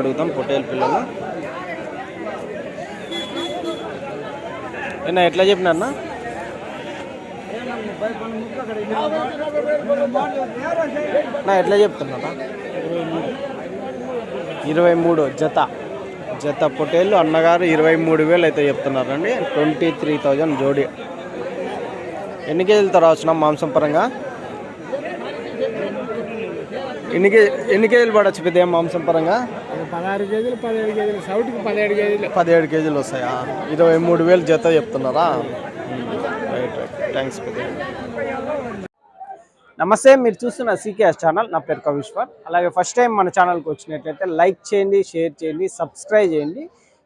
అడుగుతాం పొట్టేలు పిల్లలు. ఏనా ఎట్లా చెప్పిన అన్న? నా ఎట్లా చెప్తున్నా ఇరవై మూడు జత. జత పొట్టేళ్ళు అన్నగారు ఇరవై మూడు వేలు అయితే చెప్తున్నారండి. ట్వంటీ త్రీ థౌజండ్ జోడి. ఎన్ని కేజీలతో రావచ్చునా మాంసం పరంగా? ఎన్ని కేజీ ఎన్ని కేజీలు పడవచ్చు పెద్ద మాంసం పరంగా? పదహారు కేజీలు పదిహేడు కేజీలు సౌట్కి పదిహేడు కేజీలు. పదిహేడు కేజీలు వస్తాయా? ఇరవై మూడు వేలు జత చెప్తున్నారా? Right right. థ్యాంక్స్ నమస్తే మీరు చూస్తున్న సీకేఎస్ ఛానల్. నా పేరు కవిశ్వర్. అలాగే ఫస్ట్ టైం మన ఛానల్కి వచ్చినట్లయితే లైక్ చేయండి షేర్ చేయండి సబ్స్క్రైబ్ చేయండి.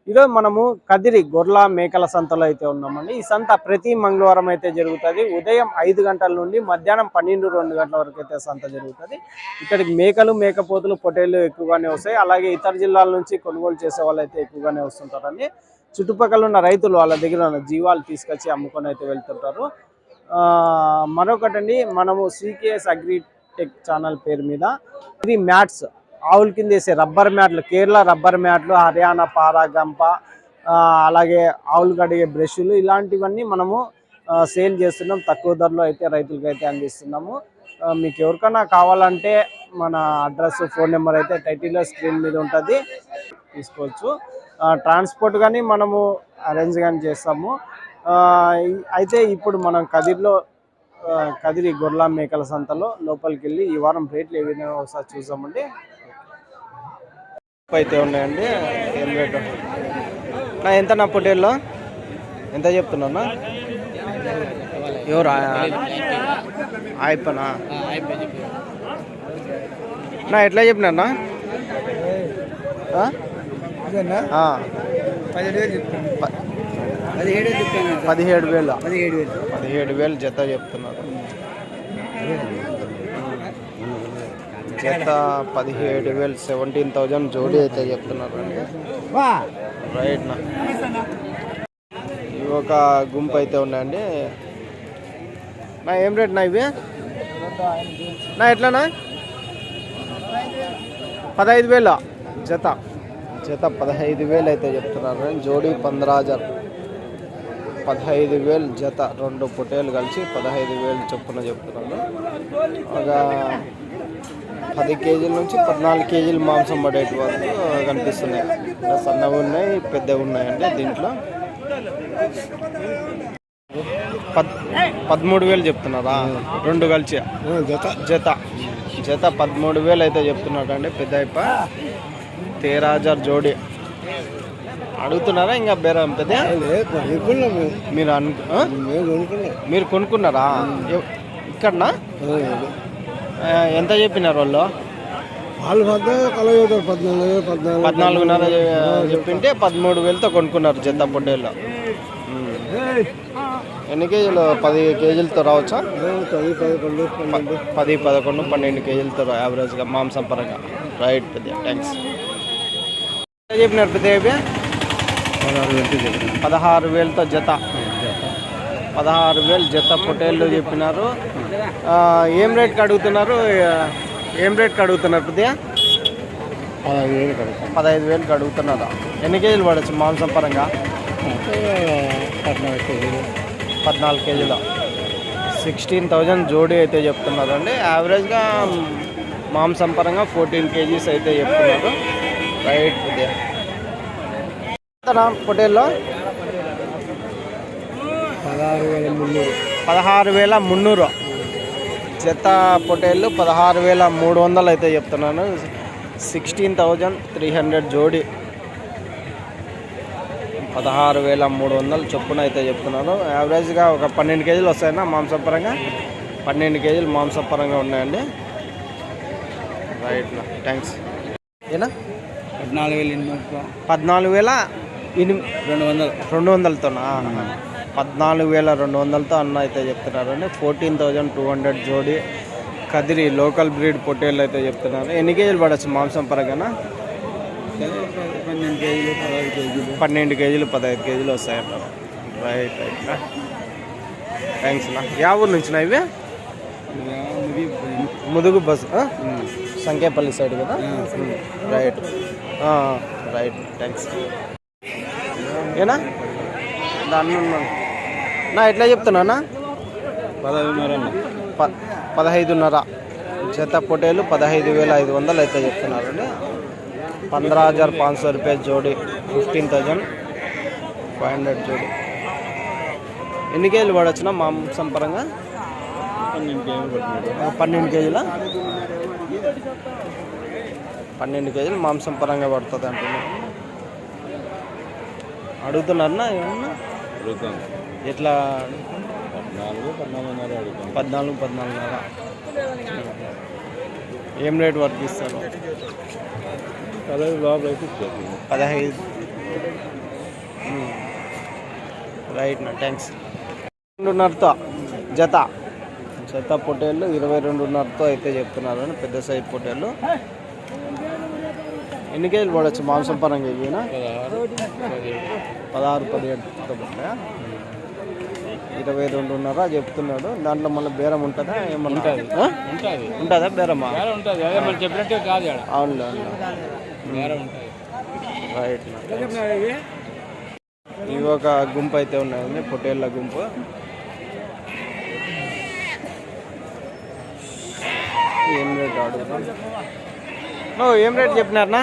ఈరోజు మనము కదిరి గొర్ల మేకల సంతలో అయితే ఉన్నామండి. ఈ సంత ప్రతి మంగళవారం అయితే జరుగుతుంది. ఉదయం ఐదు గంటల నుండి మధ్యాహ్నం పన్నెండు రెండు గంటల వరకు అయితే సంత జరుగుతుంది. ఇక్కడికి మేకలు మేకపోతులు పొటేళ్ళు ఎక్కువగానే వస్తాయి. అలాగే ఇతర జిల్లాల నుంచి కొనుగోలు చేసే వాళ్ళు అయితే ఎక్కువగానే వస్తుంటారండి. చుట్టుపక్కల ఉన్న రైతులు వాళ్ళ దగ్గర ఉన్న జీవాలు తీసుకొచ్చి అమ్ముకొని అయితే వెళ్తుంటారు. ఆ, మరొకటండి మనము సీకేఎస్ అగ్రిటెక్ ఛానల్ పేరు మీద ఇది మ్యాట్స్. ఆవుల కింద వేసే రబ్బర్ మ్యాట్లు కేరళ రబ్బర్ మ్యాట్లు హర్యానా పారా గంప అలాగే ఆవులు కడిగే బ్రష్లు ఇలాంటివన్నీ మనము సేల్ చేస్తున్నాం. తక్కువ ధరలో అయితే రైతులకు అయితే అందిస్తున్నాము. మీకు ఎవరికైనా కావాలంటే మన అడ్రస్ ఫోన్ నెంబర్ అయితే టైటిల్లో స్క్రీన్ మీద ఉంటుంది. తీసుకోవచ్చు. ట్రాన్స్పోర్ట్ కానీ మనము అరేంజ్ కానీ చేస్తాము. అయితే ఇప్పుడు మనం కదిరిలో కదిరి గొర్లా మేకల సంతలో లోపలికి వెళ్ళి ఈ వారం రేట్లు ఏ విధంగా ఒకసారి చూసామండి అయితే ఉన్నాయండి. ఏం రేటు నా ఎంత నా పొట్టేల్లో? ఎంత చెప్తున్నా ఎవరు? అయిపోనా నా ఎట్లా చెప్పినా పదిహేడు వేలు పదిహేడు వేలు పదిహేడు వేలు? జత చెప్తున్నారు. జత పదిహేడు వేలు సెవెంటీన్ థౌజండ్ జోడీ అయితే చెప్తున్నారు అండి రైట్ నా. ఇవి ఒక గుంపు అయితే ఉన్నాయండి. నా ఏం రేట్ నా ఇవి? నా ఎట్లానా? పదహైదు వేలు? జత. జత పదహైదు వేలు అయితే చెప్తున్నారు జోడీ పంద్రాజర్. పదహైదు వేలు జత. రెండు పొట్టేలు కలిసి పదహైదు వేలు చొప్పున చెప్తున్నాను. ఒక పది కేజీల నుంచి పద్నాలుగు కేజీలు మాంసం పడేటి వరకు కనిపిస్తున్నాయి. సన్నవి ఉన్నాయి పెద్దవి ఉన్నాయండి దీంట్లో పద్ పదమూడు వేలు చెప్తున్నారా? రెండు కలిసి. జత. జత. జత పదమూడు వేలు అయితే చెప్తున్నాడు అండి పెద్ద అయిప తేరాజర్ జోడి. అడుగుతున్నారా ఇంకా బేరం పెద్ద? మీరు అను? మీరు కొనుక్కున్నారా? ఇక్కడనా? ఎంత చెప్పినారు వాళ్ళు? వాళ్ళు పద్నాలుగు వేలు పద్నాలుగు పద్నాలుగున్నర చెప్పింటే పదమూడు వేలతో కొనుక్కున్నారు జత పొట్టేళ్ళు. ఎన్ని కేజీలు? పది కేజీలతో రావచ్చా? పది పదకొండు పన్నెండు. పది పదకొండు పన్నెండు కేజీలతో రా- యావరేజ్గా మాంసం పరంగా రైట్ పెద్ద థ్యాంక్స్ ఎంత చెప్పినారు పెద్ద? పదహారు వేలతో జత. పదహారు వేలు జత పొటేళ్ళు చెప్పినారు. ఏం రేట్కి అడుగుతున్నారు? ఏం రేట్కి అడుగుతున్నారు పెద్ద పదహారు వేలు కడతాం పదహైదు వేలకి అడుగుతున్నారా? ఎన్ని కేజీలు పడచ్చు మాంసం పరంగా? పద్నాలుగు కేజీలు. పద్నాలుగు కేజీల? సిక్స్టీన్ థౌజండ్ జోడీ అయితే చెప్తున్నారు అండి యావరేజ్గా మాంసం పరంగా ఫోర్టీన్ కేజీస్ అయితే చెప్తున్నారు. రైట్ ఎంతనా పొటేల్లో పదహారు వేల మున్నూరు. పదహారు వేల మున్నూరు. జత పొటేళ్ళు పదహారు వేల మూడు వందలు అయితే చెప్తున్నాను. సిక్స్టీన్ థౌజండ్ త్రీ హండ్రెడ్ జోడీ. పదహారు వేల మూడు వందలు చొప్పున అయితే చెప్తున్నాను. యావరేజ్గా ఒక పన్నెండు కేజీలు వస్తాయన్నా మాంసం పరంగా పన్నెండు కేజీలు మాంసం పరంగా ఉన్నాయండి. రైట్ థ్యాంక్స్ ఏనా? పద్నాలుగు వేల పద్నాలుగు వేల ఎనిమిది రెండు వందలు. రెండు వందలతోనా? పద్నాలుగు వేల రెండు వందలతో అన్న అయితే చెప్తున్నారండి. ఫోర్టీన్ థౌజండ్ టూ హండ్రెడ్ జోడి కదిరి లోకల్ బ్రీడ్ పొట్టేళ్ళు అయితే చెప్తున్నారు. ఎన్ని కేజీలు పడచ్చు మాంసం పరంగానా? పన్నెండు కేజీలు కేజీలు పన్నెండు కేజీలు పదహైదు కేజీలు వస్తాయంటారు రైట్ రైట్ థ్యాంక్స్ అన్న. యా ఊరు నుంచి ఇవి? ముదుగు బస్ సంకేపల్లి సైడ్ కదా? రైట్ రైట్ థ్యాంక్స్ ఏనా? దాన్ని ఉన్నాను. నా ఎట్లా చెప్తున్నానా పదహారున్నర ప పదహైదున్నర. జత పొటేలు పదహైదు వేల ఐదు వందలు అయితే చెప్తున్నారండి పంద్రా హజార్ పాంచ్ సో రూపాయ జోడి ఫిఫ్టీన్ థౌజండ్ ఫైవ్ హండ్రెడ్ జోడి. ఎన్ని కేజీలు పడవచ్చునా మాంసం పరంగా? పన్నెండు కేజీల పన్నెండు కేజీలు? మాంసం పరంగా పడుతుంది అంటున్నారు అడుగుతున్నారన్నా ఏమన్నా? ఎట్లా? పద్నాలుగు పద్నాలుగున్నర పద్నాలుగు పద్నాలుగున్నర. ఏం రేట్ వరకు ఇస్తారు? పదహైదు లోపల అయితే పదహైదు. రైట్ నా థ్యాంక్స్ రెండున్నరతో జత. జత పొటేళ్ళు ఇరవై రెండున్నరతో అయితే చెప్తున్నారు అని పెద్ద సైజ్ పొటేళ్ళు ఎన్ని కేజీలు పడవచ్చు మాంసం పరంగా ఇవినా పదహారు పదిహేడు. ఇరవై రెండున్నర చెప్తున్నాడు. దాంట్లో మళ్ళీ బేరం ఉంటుందా? ఏమన్నా? ఉంటుంది. ఉంటుందా. బేరమా? ఉంటుంది. అదే మనం చెప్పినట్టే కాదు ఉంటుంది. రైట్ ఇవి? ఒక గుంపు అయితే ఉన్నాయండి పొట్టేళ్ళ గుంపు. ఏం రేట్ అడుగుతాం ఏం రేట్ చెప్పినారనా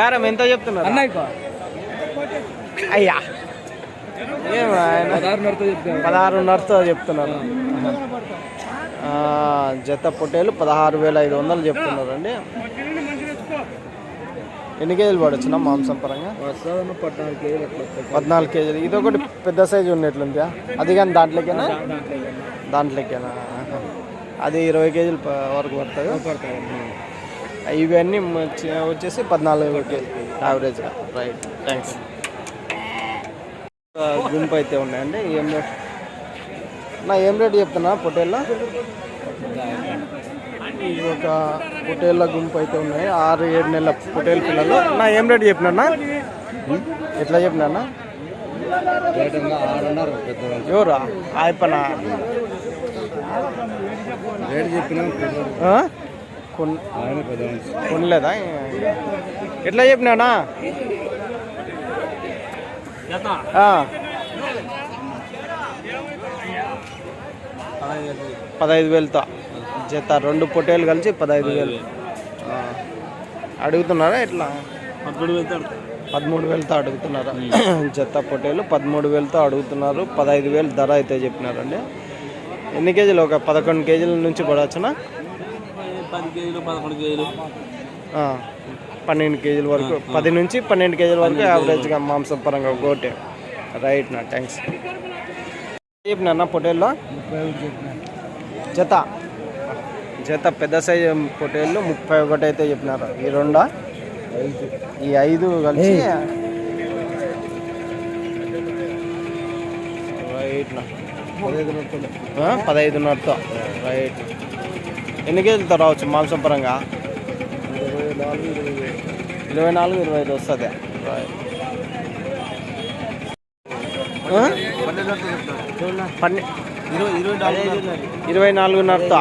బేరం. ఎంత చెప్తున్నారు? అన్నయ్య అయ్యా. పదహారున్నరతో చెప్తాను పదహారున్నరతో చెప్తున్నారు. జత పొట్టేలు పదహారు వేల ఐదు వందలు చెప్తున్నారండి. ఎన్ని కేజీలు పడొచ్చునా మాంసం పరంగా? పద్నాలుగు కేజీలు ఇది ఒకటి పెద్ద సైజు ఉన్నట్లుందా అది కానీ దాంట్లోకేనా? దాంట్లోకేనా. అది ఇరవై కేజీలు వరకు పడుతుంది. ఇవన్నీ వచ్చి- వచ్చేసి పద్నాలుగు కేజీ యావరేజ్గా రైట్ థ్యాంక్స్ గుంపు అయితే ఉన్నాయండి. ఏం రేట్? నా ఏం రేట్ చెప్తున్నా పొట్టేళ్ళ? ఇవి ఒక పొట్టేళ్ళ గుంపు అయితే ఉన్నాయి. ఆరు ఏడు నెలల పొట్టేళ్ళ పిల్లలు. నా ఏం రేట్ చెప్పినా ఎట్లా చెప్పినా ఎవరు? ఆయపన రేట్ చెప్పినా కొన్ ఆయన పెద్దవాళ్ళు. కొనలేదా? ఎట్లా చెప్పినానా ఆ. పదహైదు వేలతో. జత రెండు పొట్టేలు కలిసి పదహైదు వేలు. అడుగుతున్నారా ఎట్లా? పదమూడు వేలతో అడుగుతున్నారా? జత పొట్టేలు పదమూడు వేలతో అడుగుతున్నారు. పదహైదు వేలు ధర అయితే చెప్పినారండి. ఎన్ని కేజీలు? ఒక పదకొండు కేజీల నుంచి పడవచ్చునా పది కేజీలు పదకొండు కేజీలు. పన్నెండు కేజీల వరకు పది నుంచి పన్నెండు కేజీల వరకు యావరేజ్గా మాంసం పరంగా ఒకటి రైట్ నా థ్యాంక్స్ చెప్పినా పొటేల్లో జత. జత పెద్ద సైజు పొటేళ్ళు ముప్పై ఒకటి అయితే చెప్పినారు. ఈ రెండా? ఈ ఐదు కలిసి రైట్ నా. ఆ, పదహైదున్నరతో రైట్ ఎన్ని కేజీలతో రావచ్చు మాంసం పరంగా? ఇరవై నాలుగు ఇరవై ఐదు. వస్తుంది. ఇరవై నాలుగున్నరతో.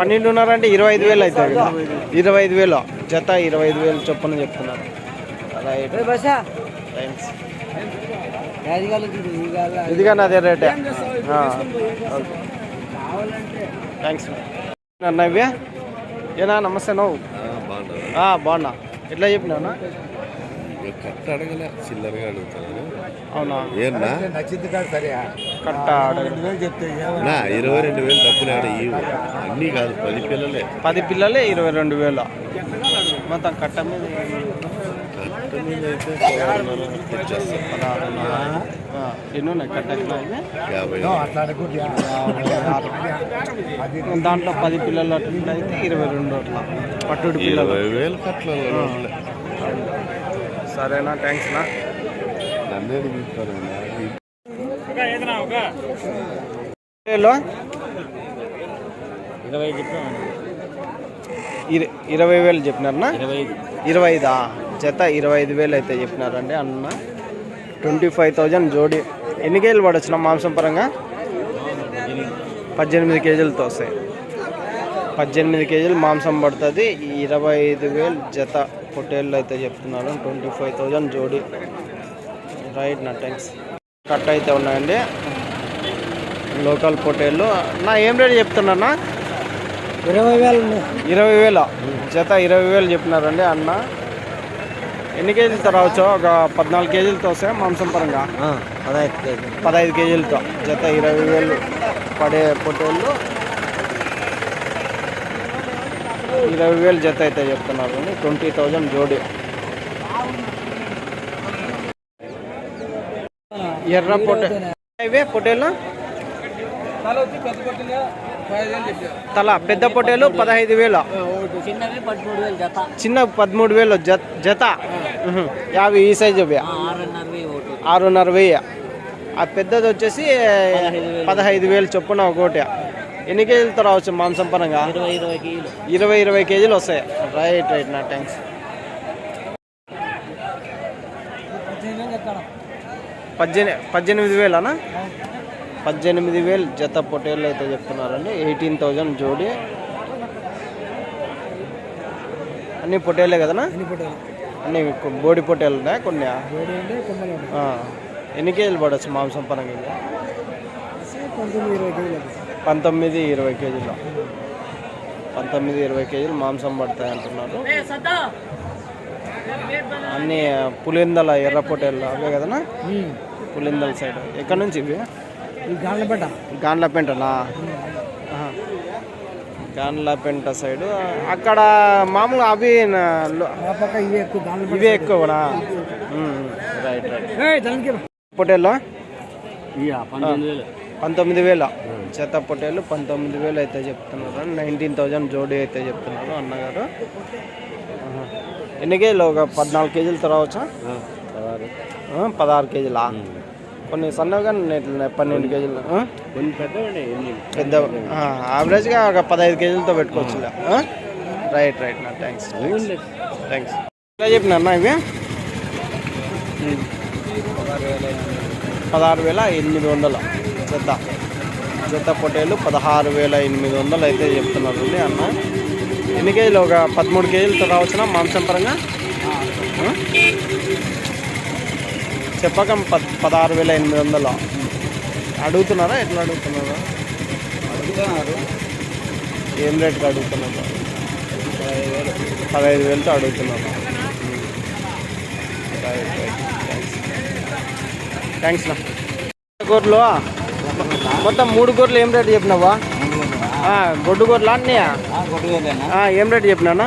పన్నెండున్నర అంటే ఇరవై ఐదు వేలు అవుతుంది ఇరవై ఐదు వేలు. జత ఇరవై ఐదు వేలు చొప్పున చెప్తున్నారు. Right thanks. ఇది కానీ అదే రేటే. థ్యాంక్స్. అన్న ఇవే ఏనా నమస్తే నవ్వు ఆ, బాగున్నా. ఎట్లా చెప్పినావునా కట్ట అడగలే చిల్లరగా అడుగుతాను. అవునా? ఏనా కట్ట అడగ- నా ఇరవై రెండు వేలు డబ్బులు ఆడ అన్నీ కాదు పది పిల్లలే. పది పిల్లలే ఇరవై రెండు వేలు. మొత్తం కట్ట మీద దాంట్లో పది పిల్లలు అట్లా అయితే ఇరవై రెండు అట్లా పట్టుడు పిల్లలు ఇరవై వేలు కట్లలో సరేనా థ్యాంక్స్ నా నన్నే అడుగుతారు ఏలో? ఇర- ఇరవై వేలు చెప్పినారనా ఇరవై ఐదా? జత ఇరవై ఐదు వేలు అయితే చెప్పినారండి అన్న. ట్వంటీ ఫైవ్ థౌజండ్ జోడి. ఎన్ని కేజీలు పడొచ్చిన మాంసం పరంగా? పద్దెనిమిది కేజీలతో వస్తాయి. పద్దెనిమిది కేజీలు మాంసం పడుతుంది. ఇరవై ఐదు వేలు జత పొట్టేళ్ళు అయితే చెప్తున్నారు. ట్వంటీ ఫైవ్ థౌజండ్ జోడి. రైట్ నా థ్యాంక్స్. కట్ అయితే ఉన్నాయండి. లోకల్ పొట్టేళ్ళు. నా ఏం రేట్ చెప్తున్నా ఇరవై వేలు ఇరవై వేలు? జత ఇరవై వేలు చెప్పినారండి అన్న. ఎన్ని కేజీలతో రావచ్చు? ఒక పద్నాలుగు కేజీలతో వస్తాయి మాంసం పరంగా పదహైదు కేజీ పదహైదు కేజీలతో. జత ఇరవై వేలు పడే పొట్టేళ్ళు. ఇరవై వేలు జత అయితే చెప్తున్నారు ట్వంటీ థౌజండ్ జోడి. ఎర్ర పొట్టే. ఇవే పొట్టేళ్ళు? తల పెద్ద పొట్టేలు పదహైదు వేలు. చిన్న పదమూడు వేలు జత. యాభై ఈ సైజు ఆరున్నర వెయ్యి. ఆ పెద్దది వచ్చేసి పదహైదు వేలు చొప్పున ఒకటి ఎన్ని కేజీలతో రావచ్చు మాంసం పరంగా? ఇరవై ఇరవై కేజీలు. వస్తాయి. రైట్ రైట్ నా థ్యాంక్స్. పద్దెనిమిది పద్దెనిమిది వేలనా? పద్దెనిమిది వేలు జత పొటేళ్ళు అయితే చెప్తున్నారండి. ఎయిటీన్ థౌజండ్ జోడి. అన్ని పొటేళ్ళే కదనా? అన్ని బోడి పొటేళ్ళు ఉన్నాయా? కొన్ని ఆ. ఎన్ని కేజీలు పడవచ్చు మాంసం పరంగా? పంతొమ్మిది ఇరవై కేజీలు పంతొమ్మిది ఇరవై కేజీలు. మాంసం పడతాయి అంటున్నారు. అన్ని పులిందల ఎర్ర పొటేళ్ళు అవే కదనా? పులిందల సైడ్. ఎక్కడ నుంచి ఇవి? గాన్లపెంటనా ఆహా. గాన్లపెంట సైడ్. అక్కడ మామూలు అవి ఇవి ఎక్కువ ఎక్కువనా రైట్ రైట్. పొటేళ్ళు పంతొమ్మిది వేలు. చెత్త పొట్టేలు పంతొమ్మిది వేలు అయితే చెప్తున్నారు. నైన్టీన్ థౌజండ్ జోడీ అయితే చెప్తున్నారు అన్నగారు. ఎన్ని కేజీలు? ఒక పద్నాలుగు కేజీలతో రావచ్చా ఆ, పదహారు కేజీలా? కొన్ని సన్నగా ఇట్లా పన్నెండు కేజీలు. పెద్ద యావరేజ్గా ఒక పదహైదు కేజీలతో పెట్టుకోవచ్చు ఇలా. రైట్ రైట్ నా థ్యాంక్స్ థ్యాంక్స్ ఎలా చెప్పిన అన్న ఇవి. పదహారు వేల ఎనిమిది వందల. జత. జత పొట్టేలు పదహారు వేల ఎనిమిది వందలు అయితే చెప్తున్నారు అండి అన్న. ఎన్ని కేజీలు? ఒక పదమూడు కేజీలతో రావచ్చునా మాంసం పరంగా? చెప్పక పద్ పదహారు వేల ఎనిమిది వందలు? అడుగుతున్నారా? ఎట్లా అడుగుతున్నారా? అడుగుతున్నారు. ఏం రేట్కి అడుగుతున్నారు? పదహైదు వేలతో అడుగుతున్నారు? థ్యాంక్స్ నా. గొర్రెలు మొత్తం మూడు గొర్రెలు ఏం రేటు చెప్పినావా? గొడ్డు గొర్రెలు అన్నయ్య? ఏం రేటు చెప్పినానా?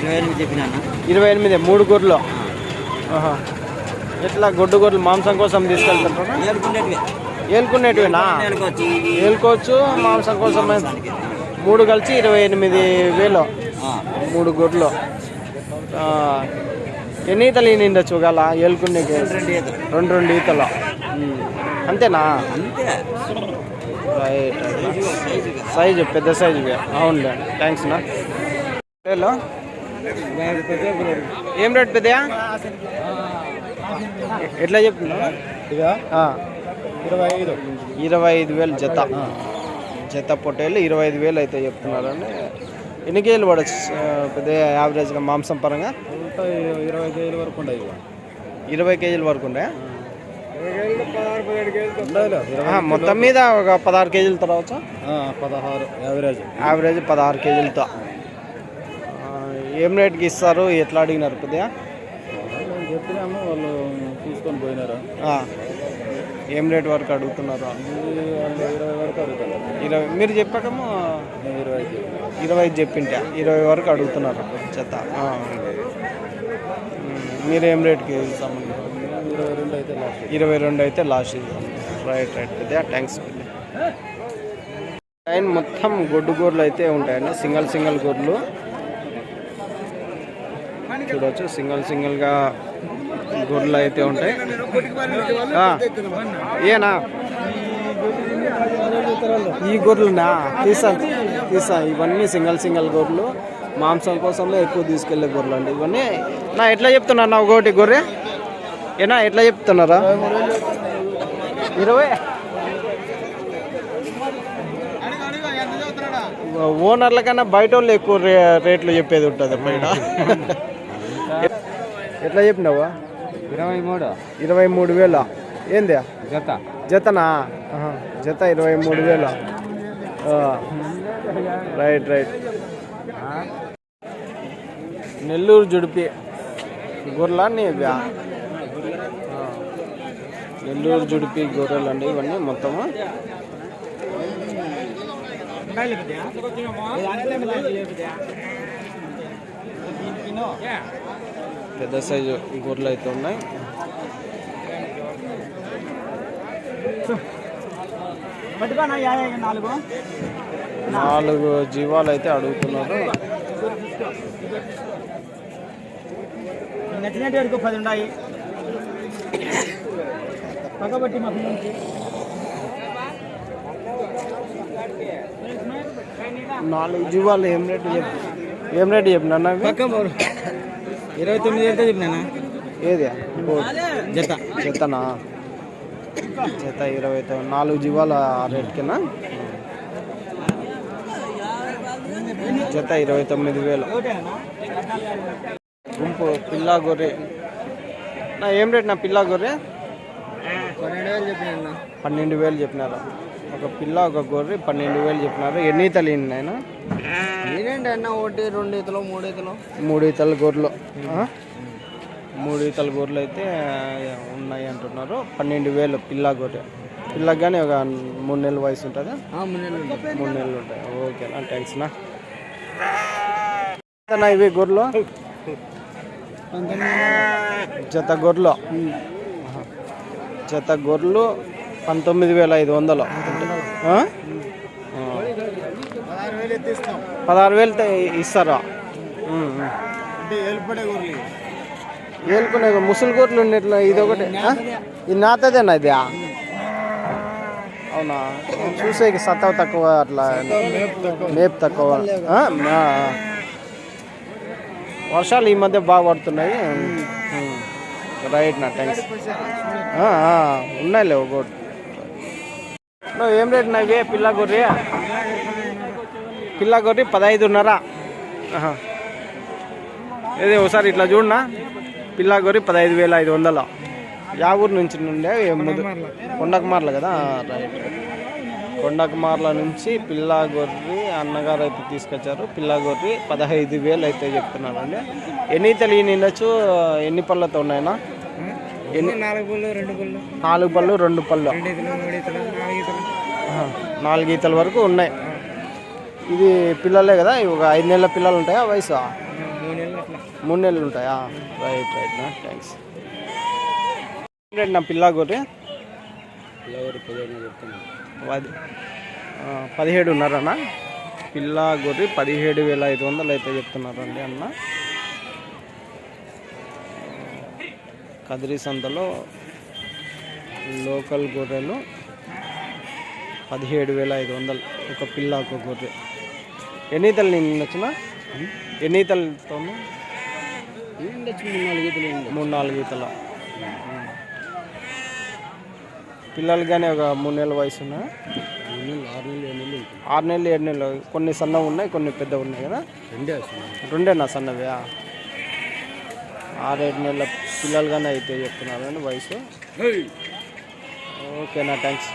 ఇరవై ఎనిమిది చెప్పినానా? ఇరవై ఎనిమిది మూడు గొర్రెలు. ఆహా. ఎట్లా గొడ్డు గొర్రెలు మాంసం కోసం ఏలుకునేటివేనా? ఏడుకోవచ్చు ఏలుకోవచ్చు మాంసం కోసం మూడు కలిసి ఇరవై ఎనిమిది వేలు. మూడు గొడ్లు. ఎన్ని ఈతలు ఈనిండొచ్చు గల ఏలుకునేకి? రెండు ఈతలు. రెండు రెండు ఈతలు. అంతేనా? అంతే. రైట్ సైజు పెద్ద సైజు అవునులే. థ్యాంక్స్ నా. హలో ఏం రేట్ పెద్దయా? ఎట్లా చెప్తున్నా? ఇరవై ఐదు ఇరవై ఐదు వేలు జత. జత పొట్టేళ్ళు ఇరవై ఐదు వేలు అయితే చెప్తున్నారండి. ఎన్ని కేజీలు పడచ్చు పెద్ద యావరేజ్గా మాంసం పరంగా? ఇరవై కేజీల వరకు ఉండవు ఇరవై కేజీల వరకు ఉండే? కేజీలు మొత్తం మీద ఒక పదహారు కేజీలతో రావచ్చా పదహారు యావరేజ్. యావరేజ్ పదహారు కేజీలతో. ఏం రేట్కి ఇస్తారు ఎట్లా అడిగినారు కొద్దిగా చెప్పినాము వాళ్ళు తీసుకొని పోయినారు? ఏం రేట్ వరకు అడుగుతున్నారు? ఇరవై వరకు అడుగుతున్నారు ఇరవై మీరు చెప్పకము ఇరవై ఇరవై చెప్పింటే ఇరవై వరకు అడుగుతున్నారు చెత్త. మీరు ఏం రేట్కి ఇస్తాము ఇరవై రెండు అయితే లాస్ట్ ఇరవై రెండు అయితే లాస్ట్ ఇస్తాము రైట్. రైట్ అయితే థ్యాంక్స్ లైన్ మొత్తం గొడ్డు గోర్లు అయితే ఉంటాయండి సింగల్ సింగల్ గొర్రెలు చూడవచ్చు సింగల్ సింగల్గా గొర్రెలు అయితే ఉంటాయి. ఏనా? ఈ గొర్రెలునా తీసా తీసా. ఇవన్నీ సింగల్ సింగల్ గొర్రెలు మాంసం కోసమే ఎక్కువ తీసుకెళ్ళే గొర్రెలు అండి ఇవన్నీ. నా ఎట్లా చెప్తున్నా నా ఒకటి గొర్రె? ఏనా ఎట్లా చెప్తున్నారా? ఇరవై? ఓనర్ల కన్నా బయట వాళ్ళు ఎక్కువ రే రేట్లు చెప్పేది ఉంటుంది బయట. ఎట్లా చెప్పినావా? ఇరవై మూడు. ఇరవై మూడు వేల. ఏంది? జత. జతనా? జత ఇరవై మూడు వేల. ఆ, రైట్ రైట్. నెల్లూరు జుడిపి. ఆ. నెల్లూరు జుడిపి గొర్రెలు అండి ఇవన్నీ మొత్తము. పెద్ద సైజు గొర్రెలు అయితే ఉన్నాయి. నాలుగు. జీవాలు అయితే అడుగుతున్నారు. నచ్చినట్టు వరకు పది ఉన్నాయి. పక్కబట్టి మాకు నుంచి. నాలుగు జీవాలు ఏం రేటు చెప్పి ఏం రేటు చెప్పినా ఇరవై తొమ్మిది అయితే చెప్పినా ఏది? జత. జతనా? జత ఇరవై తొమ్మిది నాలుగు జీవాల రేట్ కింద? జత ఇరవై తొమ్మిది వేలు. గుంపు పిల్లా గొర్రె. నా ఏం రేట్ నా పిల్లా గొర్రె? పన్నెండు వేలు చెప్పినా పన్నెండు వేలు చెప్పినారు. ఒక పిల్ల ఒక గొర్రె పన్నెండు వేలు చెప్పినారు. ఎన్ని ఈతలు ఆయన నేనేంటి అన్న ఒకటి రెండు ఈతలు మూడు ఈతలు? మూడు ఈతల గొర్రెలు. ఆ? మూడు ఈతల గొర్రెలు అయితే ఉన్నాయి అంటున్నారు. పన్నెండు వేలు పిల్ల గొర్రె. పిల్లకి కానీ ఒక మూడు నెలల వయసు ఉంటుందా? మూడు నెలలు ఉంటాయి ఓకేనా థ్యాంక్స్ నా ఇవి గొర్రెలు? జత గొర్రెలు. జత గొర్రెలు పంతొమ్మిది వేల ఐదు వందలు. పదహారు వేలు ఇస్తారా? ఏలుకునే ముసలి గొర్రెలు ఉండేట్లా ఇది ఒకటి? ఇది నాతదేనా ఇది? అవునా? చూసే సత్తవ తక్కువ అట్లా. మేపు తక్కువ. వర్షాలు ఈ మధ్య బాగా పడుతున్నాయి. రైట్ నా థ్యాంక్స్. ఉన్నాయిలే ఒకటి ఏం రేట్ నా ఇవే పిల్ల గొర్రె? పిల్ల గొర్రె పదహైదున్నర. ఏది ఒకసారి ఇట్లా చూడనా? పిల్ల గొర్రె పదహైదు వేల ఐదు వందలు. యా ఊరు నుంచి నుండే కొండకుమార్ల కదా? రైట్. కొండకుమార్ల నుంచి పిల్ల గొర్రె అన్నగారు అయితే తీసుకొచ్చారు. పిల్ల గొర్రె పదహైదు వేలు అయితే చెప్తున్నారండి. ఎన్ని తెలియని నిండొచ్చు? ఎన్ని పళ్ళతో ఉన్నాయన్నా? ఎన్ని నాలుగు పళ్ళు రెండు పళ్ళు. నాలుగు పళ్ళు రెండు పళ్ళు. నాలుగు ఈతల. వరకు ఉన్నాయి. ఇది పిల్లలే కదా ఇవి ఒక ఐదు నెలల పిల్లలు ఉంటాయా వయసు? మూడు నెలలు ఉంటాయా? రైట్ రైట్ నా థ్యాంక్స్ రేట్ నా పిల్ల గొర్రె అది ఆ, పదిహేడున్నరనా పిల్ల గొర్రె పదిహేడు వేల ఐదు వందలు అయితే చెప్తున్నారండి అన్న. కదిరి సంతలో లోకల్ గొర్రెలు పదిహేడు వేల ఐదు వందలు ఒక పిల్ల ఒక గొర్రె ఎన్ని ఈతలు నేను వచ్చిన? ఎన్ని ఈతలతో మూడు నాలుగు ఈతలు. పిల్లలు కానీ ఒక మూడు నెలల వయసు ఉన్నా? ఆరు నెలలు ఏడు నెలలు. ఆరు నెలలు ఏడు నెలలు కొన్ని సన్నవి ఉన్నాయి కొన్ని పెద్దవి ఉన్నాయి కదా? రెండే రెండేనా సన్నవి? ఆరేడు నెలల పిల్లలు కానీ అయితే చెప్తున్నారు. వయసు. ఓకేనా థ్యాంక్స్.